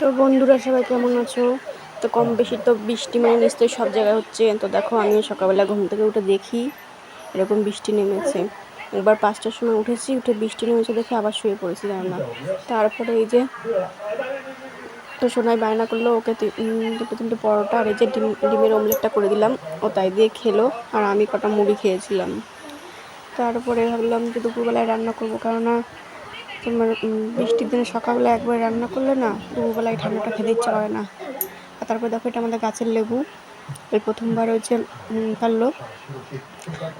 তো বন্ধুরা সবাই কেমন আছো? তো কম বেশি তো বৃষ্টি মানে নিশ্চয়ই সব জায়গায় হচ্ছে। তো দেখো, আমি সকালবেলা ঘুম থেকে উঠে দেখি, এরকম বৃষ্টি নেমেছে। একবার পাঁচটার সময় উঠেছি, উঠে বৃষ্টি নেমেছে দেখে আবার শুয়ে পড়েছি না। তারপরে এই যে, তো সোনায় বায়না করল ওকে দুটো তিনটে পরোটা আর এই যে ডিম, ডিমের অমলেটটা করে দিলাম। ও তাই দিয়ে খেলো আর আমি কটা মুড়ি খেয়েছিলাম। তারপরে ভাবলাম যে দুপুরবেলায় রান্না করব কেননা তোমার বৃষ্টির দিনে সকালবেলা একবার রান্না করলে না দুপুরবেলায় ঠান্ডাটা খেতে ইচ্ছা করে না। আর তারপরে দেখো এটা আমাদের গাছের লেবু। এই প্রথমবার হচ্ছে পারল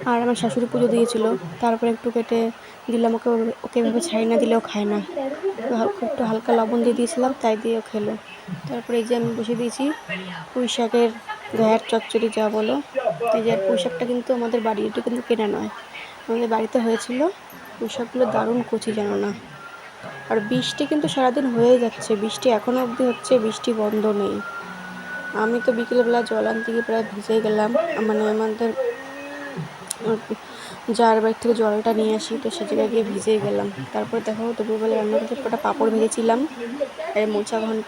আর আমার শাশুড়ি পুজো দিয়েছিল। তারপরে একটু কেটে দিলাম, ওকে ওকে এভাবে ছাই না দিলেও খায় না। একটু হালকা লবণ দিয়ে দিয়েছিলাম, তাই দিয়েও খেলো। তারপরে এই যে আমি বসে দিয়েছি, পুঁই শাকের ঘ্যাট চচ্চড়ি যা বলো। এই যে পুঁই শাকটা কিন্তু আমাদের বাড়িতে কিন্তু কেনা নয়। আমাদের বাড়িতে হয়েছিল পুঁই শাকগুলো দারুণ কচি যেন না। আর বৃষ্টি কিন্তু সারাদিন হয়ে যাচ্ছে। বৃষ্টি এখনও অবধি হচ্ছে, বৃষ্টি বন্ধ নেই। আমি তো বিকেলবেলা জল আনতে গিয়ে প্রায় ভিজে গেলাম। মানে আমাদের যার বাড়ি থেকে জলটা নিয়ে আসি, তো সে জায়গায় গিয়ে ভিজে গেলাম। তারপর দেখো দুপুরবেলা রান্না করতে কটা পাঁপড় ভেজেছিলাম এই মোচা ঘন্ট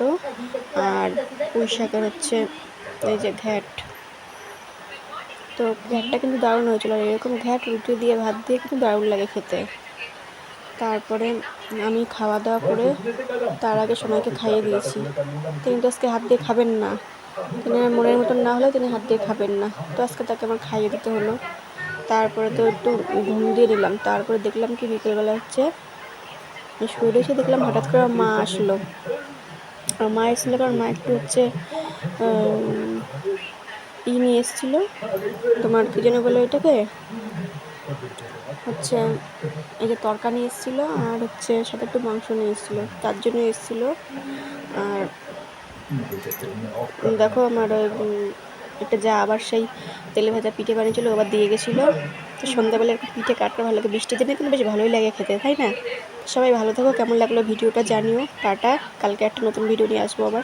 আর পুঁই শাকের হচ্ছে এই যে ঘ্যাট। তো ঘ্যাটটা কিন্তু দারুণ হয়েছিল। আর এরকম ঘ্যাট রুটি দিয়ে, ভাত দিয়ে কিন্তু দারুণ লাগে খেতে। তারপরে আমি খাওয়া দাওয়া করে তার আগে সময়কে খাইয়ে দিয়েছি। তিনি তো আজকে হাত দিয়ে খাবেন না। তিনি আর মনের মতন না হলে তিনি হাত দিয়ে খাবেন না। তো আজকে তাকে আমার খাইয়ে দিতে হলো। তারপরে তো একটু ঘুম দিয়ে দিলাম তারপরে দেখলাম কি বিকেলবেলা হচ্ছে শুয়ে রয়েছে, দেখলাম হঠাৎ করে আমার মা আসলো। আর মা এসেছিল কারণ মা একটু হচ্ছে ই নিয়ে এসেছিল। তোমার কী যেন বলে এটাকে হচ্ছে, এই যে তরকা নিয়ে এসেছিল আর হচ্ছে সাথে একটু মাংস নিয়ে এসেছিল, তার জন্য এসেছিল। আর দেখো আমার একটা যা আবার সেই তেলে ভাজা পিঠে বানিয়েছিলো আবার দিয়ে গেছিল। তো সন্ধ্যাবেলা একটু পিঠে কাটতে ভালো লাগে, বৃষ্টির দিনে কিন্তু বেশ ভালোই লাগে খেতে, তাই না? সবাই ভালো থাকো, কেমন লাগল ভিডিওটা জানিও, টাটা। কালকে একটা নতুন ভিডিও নিয়ে আসব আবার।